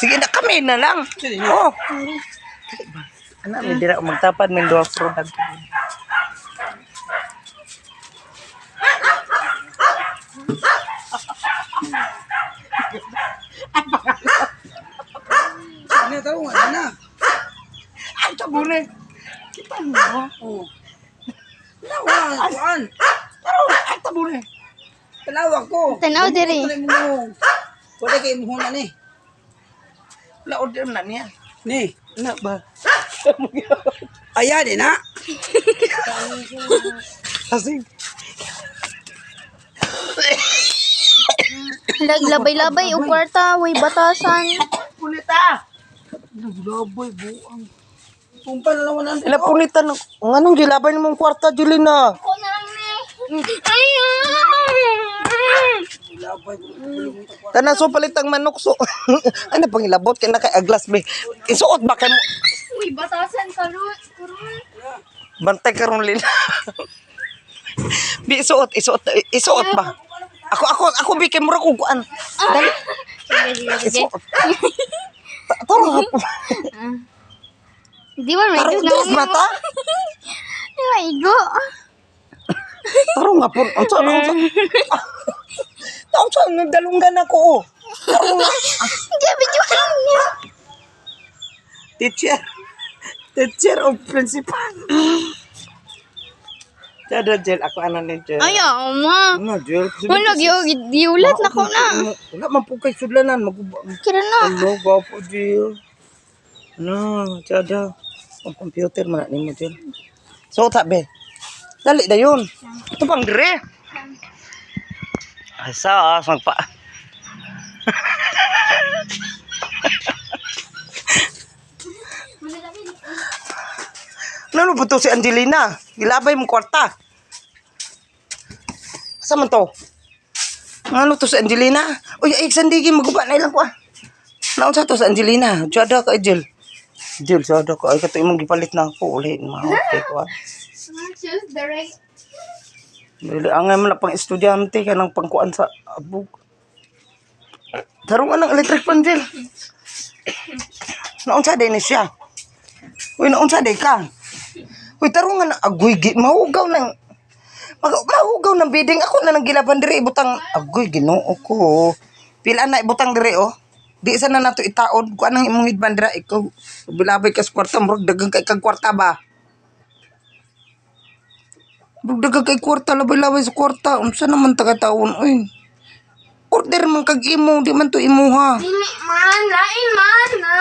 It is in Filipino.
Sige na kami na lang. Oh. Anak, may dira magtapad may duha product. Ano tao nga na? Ay, tabune. Kita mo? Oh. Nawa, kuan. Taro, ay, tabune. Tanawa ko. Tanaw diri. Ano? Wala kay mo na ni. Laod na niya. Ni. Na ba? Aya din ha. Kasi, Laglabay-labay o kwarta, way batasan. punita. Laboy buang. Pumpa na naman ang Ila punita ng, anong gilabay mong kwarta, Julina? Ako na lang ni. Tanan so palitang manok so. ano pang ilabot kay na kay aglas be. Isuot ba kay mo? Uy, batasan karon. Karon. Bantay karon lila. Bi isuot, isuot, isuot ba? Ako ako ako bi kay mura ko kuan. Dali, sige. isuot. Ta- Taro nga po. Di ba may Taro gusto dos mata. Di ba igo? Taro nga po. Ang sa ang sa. Nagdalunggan ako. oh. Nga. Hindi, videohan niya. Teacher. Teacher of principal. Tada Jel, ako ano ni Jel. Ayaw, ma. Ano Jel? Wala, giulat na ko na. Wala man po kay sudlanan. Kira na. Hello, gwapo, Jill. Ano, tada. Ang computer man ni mo, Jill. So, tabi. Dali na yun. Ito pang dire. Asa, ah, magpa. Ano po to si Angelina? Gilabay mo kwarta. Asa man to? Ano to si Angelina? Uy, ay, sandigi, maguba na ilang ko ah. Naon sa to sa Angelina? Jada ka, Jel. Jel, jada ka. Ay, kato imong gipalit na ako. Uli, mga okay ko ah. Choose the right. Dili, angay mo na pang estudyante ka ng pangkuan sa abog. Tarong anang electric pan, Jel. Naon sa din siya? Uy, naon sa day ka? Uy, tarong nga na, agoy, gi, mahugaw ng, mag, mahugaw ng bidding. Ako na nang gilaban diri, ibutang, agoy, ginoo ko. Pila na ibutang diri, oh. Di isa na nato itaod. Kung anong imong idbandra, ikaw, bilabay ka sa kwarta, murag dagang kay kag kwarta ba? Murag dagang kay kwarta, labay-labay sa kwarta. Unsa naman taga-taon, uy. Order man kag imo, di man to imo ha. Dili man, lain man. Na.